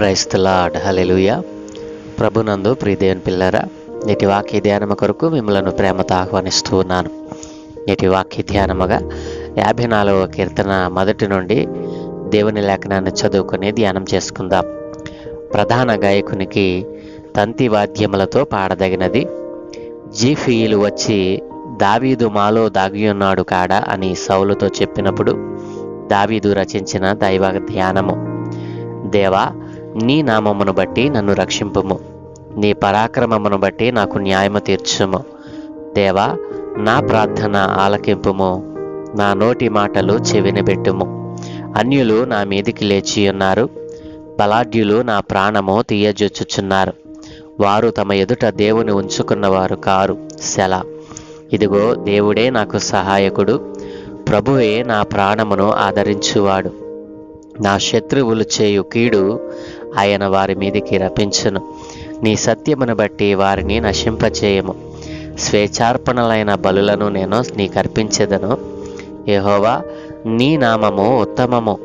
క్రైస్తలాడ్ hallelujah ప్రభునందు ప్రియదేవన్ పిల్లరా నేటి వాక్య ధ్యానము కొరకు మిమ్మలను ప్రేమతో ఆహ్వానిస్తూ ఉన్నాను. నేటి వాక్య ధ్యానముగా యాభై నాలుగవ కీర్తన మొదటి నుండి దేవుని లేఖనాన్ని చదువుకుని ధ్యానం చేసుకుందాం. ప్రధాన గాయకునికి తంతి వాద్యములతో పాడదగినది జీఫీలు వచ్చి దావీదు మాలో దాగియున్నాడు కాడా అని సౌలుతో చెప్పినప్పుడు దావీదు రచించిన దైవ ధ్యానము. దేవా నీ నామమును బట్టి నన్ను రక్షింపుము. నీ పరాక్రమమును బట్టి నాకు న్యాయము తీర్చుము. దేవా నా ప్రార్థన ఆలకింపుము. నా నోటి మాటలు చెవిని పెట్టుము. అన్యులు నా మీదికి లేచి ఉన్నారు. బలాఢ్యులు నా ప్రాణము తీయజొచ్చుచున్నారు. వారు తమ ఎదుట దేవుని ఉంచుకున్నవారు కారు. శల ఇదిగో దేవుడే నాకు సహాయకుడు. ప్రభువే నా ప్రాణమును ఆదరించువాడు. నా శత్రువులు చేయు కీడు ఆయన వారి మీదకి రపించును నీ సత్యమును బట్టి వారిని నశింపచేయము. స్వేచ్ఛార్పణలైన బలులను నేను నీకు యహోవా నీ నామము ఉత్తమము.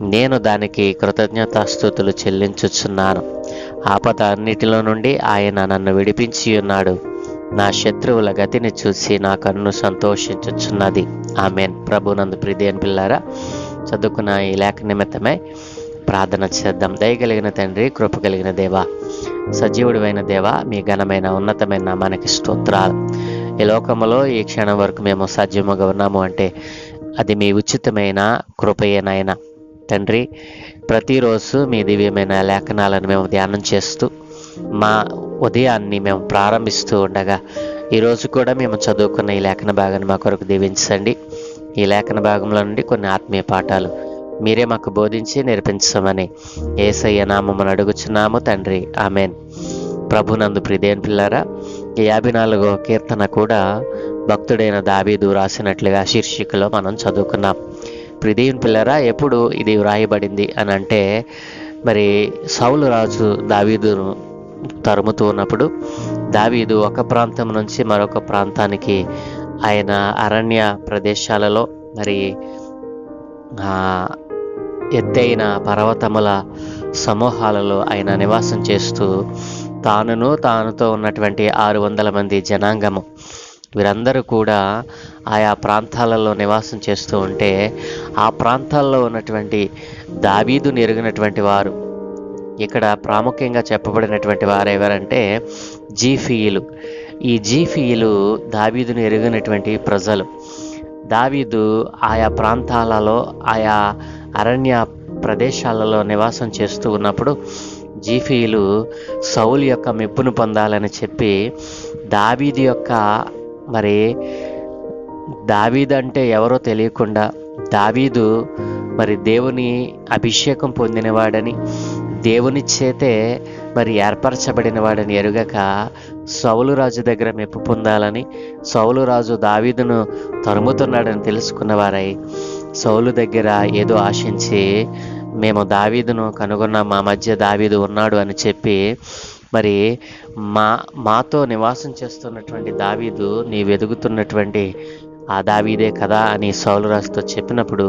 నేను దానికి కృతజ్ఞతాస్థుతులు చెల్లించుచున్నాను. ఆపద అన్నిటిలో నుండి ఆయన నన్ను విడిపించి ఉన్నాడు నా శత్రువుల గతిని చూసి నా కన్ను సంతోషించుచున్నది. ఆమెన్. ప్రభునందు ప్రిదేన్ పిల్లారా చదువుకున్న ఈ లేఖ నిమిత్తమై ప్రార్థన చేద్దాం. దయగలిగిన తండ్రి కృప కలిగిన దేవా సజీవుడివైన దేవా మీ ఘనమైన ఉన్నతమైన నామానికి స్తోత్రాలు. ఈ లోకములో ఈ క్షణం వరకు మేము సజీవముగా ఉన్నాము అంటే అది మీ ఉచితమైన కృపయేనాయన తండ్రి ప్రతిరోజు మీ దివ్యమైన లేఖనాలను మేము ధ్యానం చేస్తూ మా ఉదయాన్ని మేము ప్రారంభిస్తూ ఉండగా ఈరోజు కూడా మేము చదువుకున్న ఈ లేఖన భాగాన్ని మా కొరకు దీవించండి. ఈ లేఖన భాగంలో నుండి కొన్ని ఆత్మీయ పాఠాలు మీరే మాకు బోధించి నేర్పించమని ఏసయ్య నామమును అడుగుచున్నాము తండ్రి. ఆమెన్. ప్రభునందు ప్రిదేన్ పిల్లారా ఈ యాభై నాలుగో కీర్తన కూడా భక్తుడైన దాబీదు రాసినట్లుగా శీర్షికలో మనం చదువుకున్నాం. ప్రిదేన్ పిల్లరా ఎప్పుడు ఇది వ్రాయబడింది అని అంటే మరి సౌలు రాజు దావీదును తరుముతూ ఉన్నప్పుడు దావీదు ఒక ప్రాంతం నుంచి మరొక ప్రాంతానికి ఆయన అరణ్య ప్రదేశాలలో మరి ఎత్తైన పర్వతముల సమూహాలలో ఆయన నివాసం చేస్తూ తానును తానుతో ఉన్నటువంటి ఆరు వందల మంది జనాంగము. వీరందరూ కూడా ఆయా ప్రాంతాలలో నివాసం చేస్తూ ఉంటే ఆ ప్రాంతాల్లో ఉన్నటువంటి దావీదుని ఎరిగినటువంటి వారు ఇక్కడ ప్రాముఖ్యంగా చెప్పబడినటువంటి వారు ఎవరంటే జీఫీయులు. ఈ జీఫీయులు దావీదును ఎరిగినటువంటి ప్రజలు. దావీదు ఆయా ప్రాంతాలలో ఆయా అరణ్య ప్రదేశాలలో నివాసం చేస్తూ ఉన్నప్పుడు జీఫీలు సౌలు యొక్క మెప్పును పొందాలని చెప్పి దావీది యొక్క మరి దావీద్ అంటే ఎవరో తెలియకుండా దావీదు మరి దేవుని అభిషేకం పొందినవాడని దేవుని చేతే మరి ఏర్పరచబడిన వాడని ఎరుగక సౌలు రాజు దగ్గర మెప్పు పొందాలని సౌలు రాజు దావీదును తరుముతున్నాడని తెలుసుకున్నవారై సౌలు దగ్గర ఏదో ఆశించి మేము దావీదును కనుగొన్నాం మా మధ్య దావీదు ఉన్నాడు అని చెప్పి మరి మా మాతో నివాసం చేస్తున్నటువంటి దావీదు నీ వెదుగుతున్నటువంటి ఆ దావీదే కదా అని సౌలు రాజుతో చెప్పినప్పుడు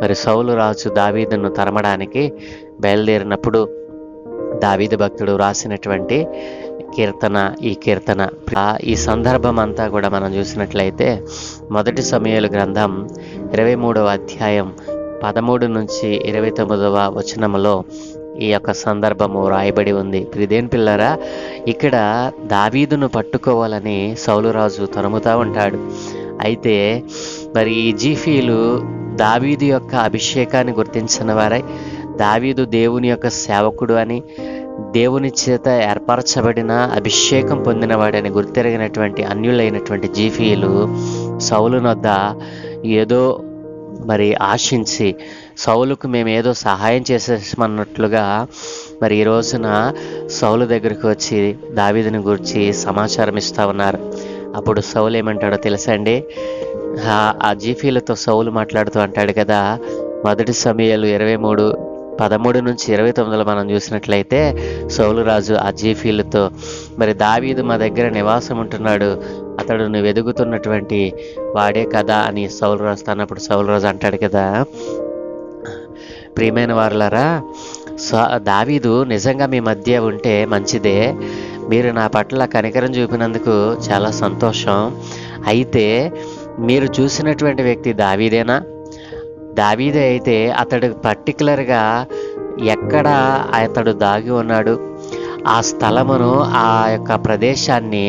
మరి సౌలు రాజు దావీదును తరమడానికి బయలుదేరినప్పుడు దావీదు భక్తుడు రాసినటువంటి కీర్తన ఈ కీర్తన ఈ సందర్భం అంతా కూడా మనం చూసినట్లయితే మొదటి సమయాలు గ్రంథం ఇరవై మూడవ అధ్యాయం పదమూడు నుంచి ఇరవై తొమ్మిదవ వచనములో ఈ యొక్క సందర్భము రాయబడి ఉంది. ప్రిదేన్ పిల్లరా ఇక్కడ దావీదును పట్టుకోవాలని సౌలురాజు తరుముతా ఉంటాడు. అయితే మరి ఈ జీఫీలు దావీదు యొక్క అభిషేకాన్ని గుర్తించిన వారై దావీదు దేవుని యొక్క సేవకుడు అని దేవుని చేత ఏర్పరచబడిన అభిషేకం పొందినవాడని గుర్తెరిగినటువంటి అన్యులైనటువంటి జీఫీలు సౌలునొద్ద ఏదో మరి ఆశించి సౌలుకు మేము ఏదో సహాయం చేసేమన్నట్లుగా మరి ఈ రోజున సౌలు దగ్గరికి వచ్చి దావీదుని గురించి సమాచారం ఇస్తా ఉన్నారు. అప్పుడు సౌలు ఏమంటాడో తెలుసా అండి? ఆ- ఆ జీఫీలతో సౌలు మాట్లాడుతూ అంటాడు కదా మొదటి సమయాలు ఇరవై మూడు పదమూడు నుంచి ఇరవై తొమ్మిదిలో మనం చూసినట్లయితే సౌలు రాజు ఆ జీఫీలతో మరి దావీదు మా దగ్గర నివాసం ఉంటున్నాడు అతడు నువ్వు వెదుగుతున్నటువంటి వాడే కదా అని సౌలు తన్నప్పుడు అన్నప్పుడు అంటాడు కదా. ప్రియమైన వారులారా దావీదు నిజంగా మీ మధ్య ఉంటే మంచిదే. మీరు నా పట్ల కనికరం చూపినందుకు చాలా సంతోషం. అయితే మీరు చూసినటువంటి వ్యక్తి దావీదేనా? దావీదే అయితే అతడు పర్టికులర్గా ఎక్కడ అతడు దాగి ఉన్నాడు? ఆ స్థలమును ఆ యొక్క ప్రదేశాన్ని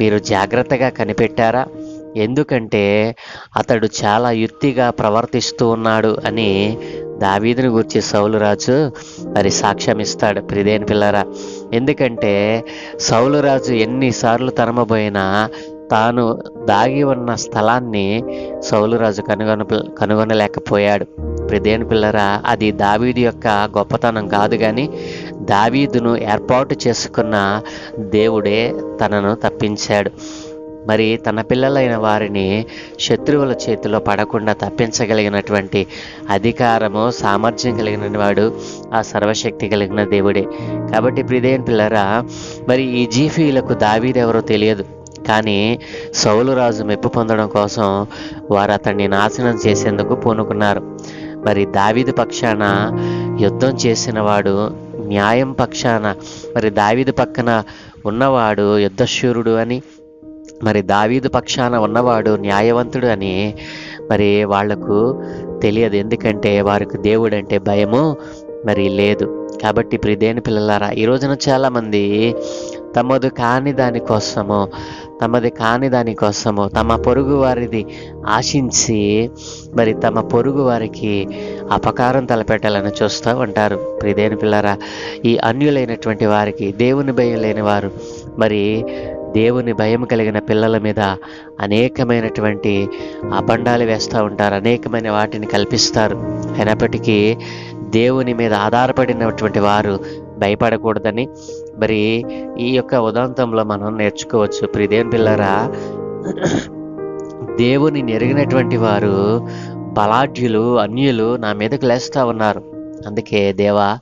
మీరు జాగ్రత్తగా కనిపెట్టారా? ఎందుకంటే అతడు చాలా యుక్తిగా ప్రవర్తిస్తూ ఉన్నాడు అని దావీదుని గురించి సౌలు రాజు మరి సాక్ష్యం ఇస్తాడు. ప్రిదేని పిల్లరా ఎందుకంటే సౌలు రాజు ఎన్నిసార్లు తరమబోయినా తాను దాగి ఉన్న స్థలాన్ని సౌలురాజు కనుగొన కనుగొనలేకపోయాడు. ప్రదేని పిల్లరా అది దావీదు యొక్క గొప్పతనం కాదు కానీ దావీదును ఏర్పాటు చేసుకున్న దేవుడే తనను తప్పించాడు. మరి తన పిల్లలైన వారిని శత్రువుల చేతిలో పడకుండా తప్పించగలిగినటువంటి అధికారము సామర్థ్యం కలిగిన వాడు ఆ సర్వశక్తి కలిగిన దేవుడే. కాబట్టి ప్రిదేన్ పిల్లరా మరి ఈ జీఫీలకు దావీదెవరో తెలియదు. కానీ సౌలు రాజు మెప్పు పొందడం కోసం వారు అతన్ని నాశనం చేసేందుకు పూనుకున్నారు. మరి దావీదు పక్షాన యుద్ధం చేసిన వాడు న్యాయం పక్షాన మరి దావీదు పక్కన ఉన్నవాడు యుద్ధశూరుడు అని మరి దావీదు పక్షాన ఉన్నవాడు న్యాయవంతుడు అని మరి వాళ్ళకు తెలియదు. ఎందుకంటే వారికి దేవుడు అంటే భయము మరి లేదు. కాబట్టి ప్రిదేని పిల్లలారా ఈ రోజున చాలామంది తమదు కాని దానికోసము తమది కాని దానికోసము తమ పొరుగు వారిది ఆశించి మరి తమ పొరుగు వారికి అపకారం తలపెట్టాలని చూస్తూ ఉంటారు. ప్రిదేని పిల్లరా ఈ అన్యులైనటువంటి వారికి దేవుని భయం లేని వారు మరి దేవుని భయం కలిగిన పిల్లల మీద అనేకమైనటువంటి అబండాలు వేస్తూ ఉంటారు అనేకమైన వాటిని కల్పిస్తారు. అయినప్పటికీ దేవుని మీద ఆధారపడినటువంటి వారు భయపడకూడదని మరి ఈ యొక్క ఉదాంతంలో మనం నేర్చుకోవచ్చు. ప్రిదేన్ పిల్లరా దేవుని నెరిగినటువంటి వారు బలాఢ్యులు అన్యులు నా మీదకు లేస్తూ ఉన్నారు. అందుకే దేవా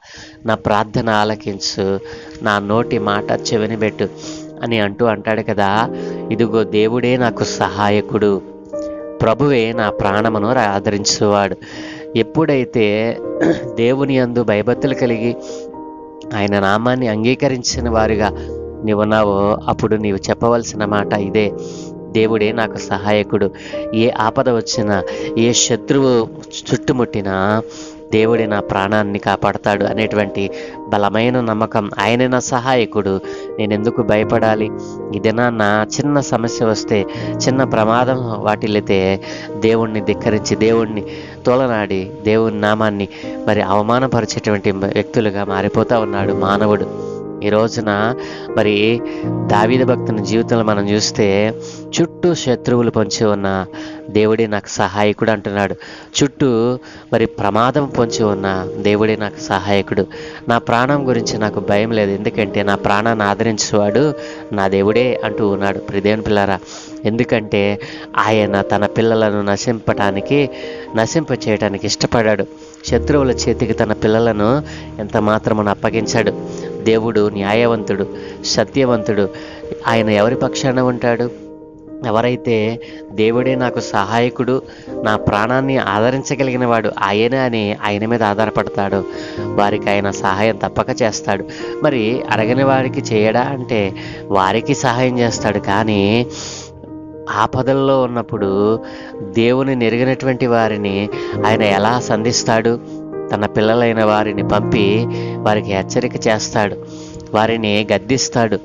నా ప్రార్థన ఆలకించు నా నోటి మాట చెవిని పెట్టు అని అంటూ అంటాడు కదా. ఇదిగో దేవుడే నాకు సహాయకుడు. ప్రభువే నా ప్రాణమును ఆదరించేవాడు. ఎప్పుడైతే దేవుని అందు భయభక్తులు కలిగి ఆయన నామాన్ని అంగీకరించిన వారిగా నీవున్నావో అప్పుడు నీవు చెప్పవలసిన మాట ఇదే. దేవుడే నాకు సహాయకుడు. ఏ ఆపద వచ్చినా ఏ శత్రువు చుట్టుముట్టినా దేవుడే నా ప్రాణాన్ని కాపాడతాడు అనేటువంటి బలమైన నమ్మకం ఆయన నా సహాయకుడు. నేను ఎందుకు భయపడాలి? ఇదేనా నా చిన్న సమస్య వస్తే చిన్న ప్రమాదం వాటిల్లితే దేవుణ్ణి ధిక్కరించి దేవుణ్ణి తోలనాడి దేవుని నామాన్ని మరి అవమానపరిచేటువంటి వ్యక్తులుగా మారిపోతూ ఉన్నాడు మానవుడు. ఈ రోజున మరి దావీద భక్తుని జీవితంలో మనం చూస్తే చుట్టూ శత్రువులు పొంచి ఉన్న దేవుడే నాకు సహాయకుడు అంటున్నాడు. చుట్టూ మరి ప్రమాదం పొంచి ఉన్న దేవుడే నాకు సహాయకుడు. నా ప్రాణం గురించి నాకు భయం లేదు. ఎందుకంటే నా ప్రాణాన్ని ఆదరించేవాడు నా దేవుడే అంటూ ఉన్నాడు. ప్రిదేవుని పిల్లరా ఎందుకంటే ఆయన తన పిల్లలను నశింపటానికి నశింప చేయటానికి ఇష్టపడాడు. శత్రువుల చేతికి తన పిల్లలను ఎంత మాత్రమని అప్పగించాడు. దేవుడు న్యాయవంతుడు సత్యవంతుడు. ఆయన ఎవరి పక్షాన ఉంటాడు? ఎవరైతే దేవుడే నాకు సహాయకుడు నా ప్రాణాన్ని ఆదరించగలిగిన వాడు ఆయనే అని ఆయన మీద ఆధారపడతాడు. వారికి ఆయన సహాయం తప్పక చేస్తాడు. మరి అడగని వారికి చేయడా అంటే వారికి సహాయం చేస్తాడు. కానీ ఆపదల్లో ఉన్నప్పుడు దేవుని నెరిగినటువంటి వారిని ఆయన ఎలా సంధిస్తాడు? తన పిల్లలైన వారిని పంపి వారికి హెచ్చరిక చేస్తాడు. వారిని గద్దిస్తాడు.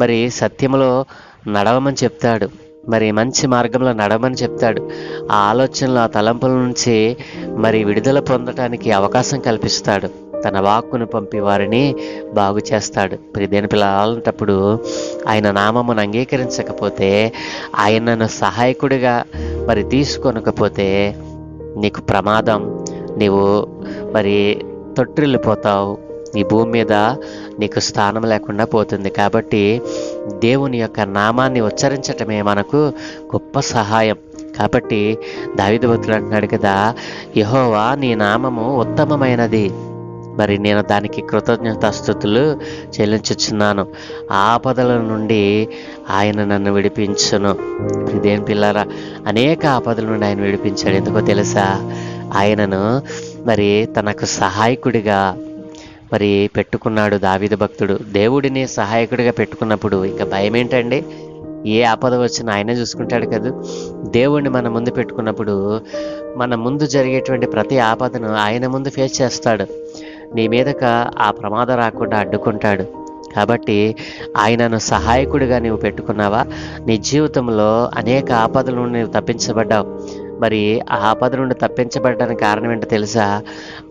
మరి సత్యములో నడవమని చెప్తాడు. మరి మంచి మార్గంలో నడవమని చెప్తాడు. ఆ ఆలోచనలు ఆ తలంపుల నుంచి మరి విడుదల పొందటానికి అవకాశం కల్పిస్తాడు. తన వాక్కును పంపి వారిని బాగు చేస్తాడు. మరి దేని పిల్లలంటప్పుడు ఆయన నామమును అంగీకరించకపోతే ఆయనను సహాయకుడిగా మరి తీసుకొనకపోతే నీకు ప్రమాదం నీవు మరి తొట్టిల్లిపోతావు. ఈ భూమి మీద నీకు స్థానం లేకుండా పోతుంది. కాబట్టి దేవుని యొక్క నామాన్ని ఉచ్చరించటమే మనకు గొప్ప సహాయం. కాబట్టి దావిద భక్తులు అంటున్నాడు కదా యహోవా నీ నామము ఉత్తమమైనది. మరి నేను దానికి కృతజ్ఞతాస్థుతులు చెల్లించుచున్నాను. ఆపదల నుండి ఆయన నన్ను విడిపించును. ఇదేం పిల్లరా అనేక ఆపదల నుండి ఆయన విడిపించాడు. ఎందుకో తెలుసా? ఆయనను మరి తనకు సహాయకుడిగా మరి పెట్టుకున్నాడు దావిద భక్తుడు. దేవుడిని సహాయకుడిగా పెట్టుకున్నప్పుడు ఇంకా భయం ఏంటండి ఏ ఆపద వచ్చినా ఆయనే చూసుకుంటాడు కదా. దేవుణ్ణి మన ముందు పెట్టుకున్నప్పుడు మన ముందు జరిగేటువంటి ప్రతి ఆపదను ఆయన ముందు ఫేస్ చేస్తాడు. నీ మీదక ఆ ప్రమాదం రాకుండా అడ్డుకుంటాడు. కాబట్టి ఆయనను సహాయకుడిగా నీవు పెట్టుకున్నావా? నీ జీవితంలో అనేక ఆపదలు నువ్వు నీవు తప్పించబడ్డావు. మరి ఆ ఆపద నుండి తప్పించబడడానికి కారణం ఏంటో తెలుసా?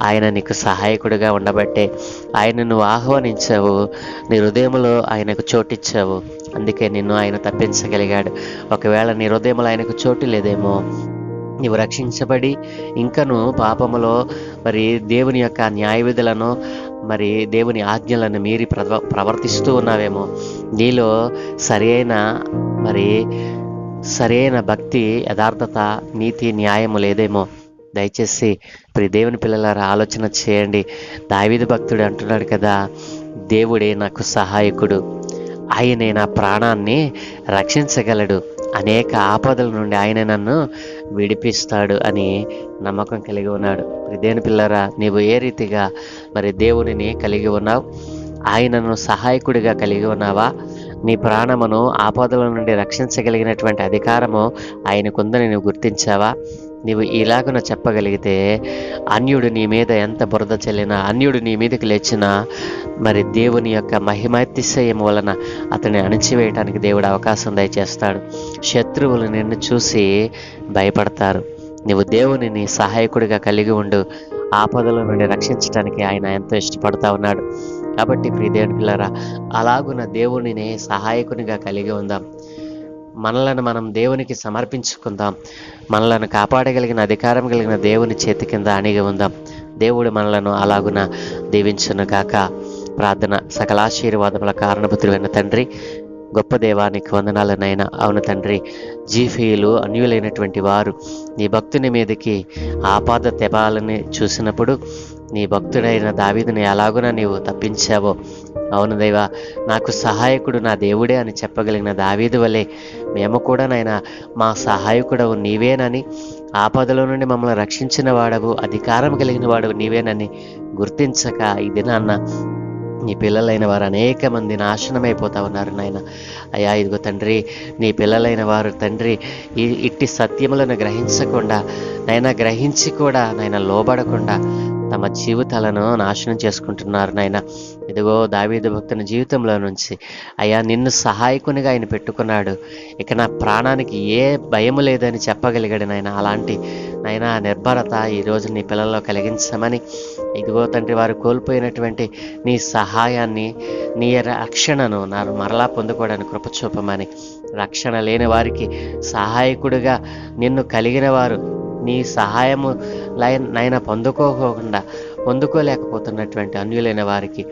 ఆయన నీకు సహాయకుడిగా ఉండబట్టే. ఆయన నువ్వు ఆహ్వానించావు. నీ హృదయంలో ఆయనకు చోటిచ్చావు. అందుకే నిన్ను ఆయన తప్పించగలిగాడు. ఒకవేళ నీ హృదయంలో ఆయనకు చోటు లేదేమో నీవు రక్షించబడి ఇంకను పాపములో మరి దేవుని యొక్క న్యాయ విధులను మరి దేవుని ఆజ్ఞలను మీరి ప్రవ ప్రవర్తిస్తూ ఉన్నావేమో. నీలో సరైన మరి సరైన భక్తి యథార్థత నీతి న్యాయము లేదేమో. దయచేసి ప్రి దేవుని పిల్లలారా ఆలోచన చేయండి. దావిది భక్తుడు అంటున్నాడు కదా దేవుడే నాకు సహాయకుడు. ఆయనే నా ప్రాణాన్ని రక్షించగలడు. అనేక ఆపదల నుండి ఆయన నన్ను విడిపిస్తాడు అని నమ్మకం కలిగి ఉన్నాడు. దేని పిల్లరా నీవు ఏ రీతిగా మరి దేవుడిని కలిగి ఉన్నావు? ఆయనను సహాయకుడిగా కలిగి ఉన్నావా? నీ ప్రాణమును ఆపదల నుండి రక్షించగలిగినటువంటి అధికారము ఆయనకుందని నువ్వు గుర్తించావా? నీవు ఇలాగున చెప్పగలిగితే అన్యుడు నీ మీద ఎంత బురద చెల్లినా అన్యుడు నీ మీదకి లేచినా మరి దేవుని యొక్క మహిమాతిశయం వలన అతన్ని అణిచివేయటానికి దేవుడు అవకాశం దయచేస్తాడు. శత్రువులు నిన్ను చూసి భయపడతారు. నీవు దేవుని నీ సహాయకుడిగా కలిగి ఉండు. ఆపదల నుండి రక్షించడానికి ఆయన ఎంతో ఇష్టపడతా ఉన్నాడు. కాబట్టి ప్రియదేవుని పిల్లరా అలాగున దేవునినే సహాయకునిగా కలిగి ఉందాం. మనలను మనం దేవునికి సమర్పించుకుందాం. మనలను కాపాడగలిగిన అధికారం కలిగిన దేవుని చేతి కింద అణిగి ఉందాం. దేవుడు మనలను అలాగున దీవించును గాక. ప్రార్థన సకలాశీర్వాదముల కారణపుత్రులైన తండ్రి గొప్ప దేవానికి వందనాలనైనా అవును తండ్రి. జీఫీలు అన్యులైనటువంటి వారు నీ భక్తుని మీదకి ఆపాద తెపాలని చూసినప్పుడు నీ భక్తుడైన దావీదుని ఎలాగున నీవు తప్పించావో. అవును దేవా నాకు సహాయకుడు నా దేవుడే అని చెప్పగలిగిన దావీదు వలె మేము కూడా నాయన మా సహాయకుడవు నీవేనని ఆపదలో నుండి మమ్మల్ని రక్షించిన వాడవు అధికారం కలిగిన వాడవు నీవేనని గుర్తించక ఇది నాన్న. నీ పిల్లలైన వారు అనేక మంది నాశనమైపోతా ఉన్నారు నాయన. అయ్యా ఇదిగో తండ్రి నీ పిల్లలైన వారు తండ్రి ఇట్టి సత్యములను గ్రహించకుండా నైనా గ్రహించి కూడా నైనా లోబడకుండా తమ జీవితాలను నాశనం చేసుకుంటున్నారు నాయన. ఇదిగో దావీదు భక్తుని జీవితంలో నుంచి అయ్యా నిన్ను సహాయకునిగా ఆయన పెట్టుకున్నాడు. ఇక నా ప్రాణానికి ఏ భయం లేదని చెప్పగలిగాడు నాయన. అలాంటి నైనా నిర్భరత ఈరోజు నీ పిల్లల్లో కలిగించమని ఇదిగో తండ్రి వారు కోల్పోయినటువంటి నీ సహాయాన్ని నీ రక్షణను నా మరలా పొందుకోవడానికి కృపచూపమని రక్షణ లేని వారికి సహాయకుడిగా నిన్ను కలిగిన వారు నీ సహాయము లైన్ నాయన పొందుకోకుండా పొందుకోలేకపోతున్నటువంటి అన్యులైన వారికి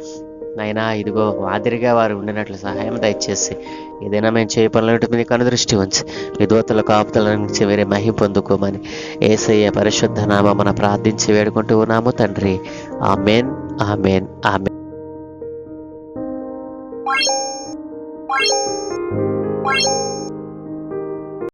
నాయనా ఇదిగో మాదిరిగా వారు ఉండినట్లు సహాయం దయచేసి ఏదైనా మేము చేయ పనులంటే మీకు అనుదృష్టి ఉంచి విధోతల కాపుతల నుంచి వేరే మహి పొందుకోమని ఏసయ్య పరిశుద్ధ నామమున ప్రార్థించి వేడుకుంటూ ఉన్నాము తండ్రి. ఆ మేన్ ఆ మేన్ Thank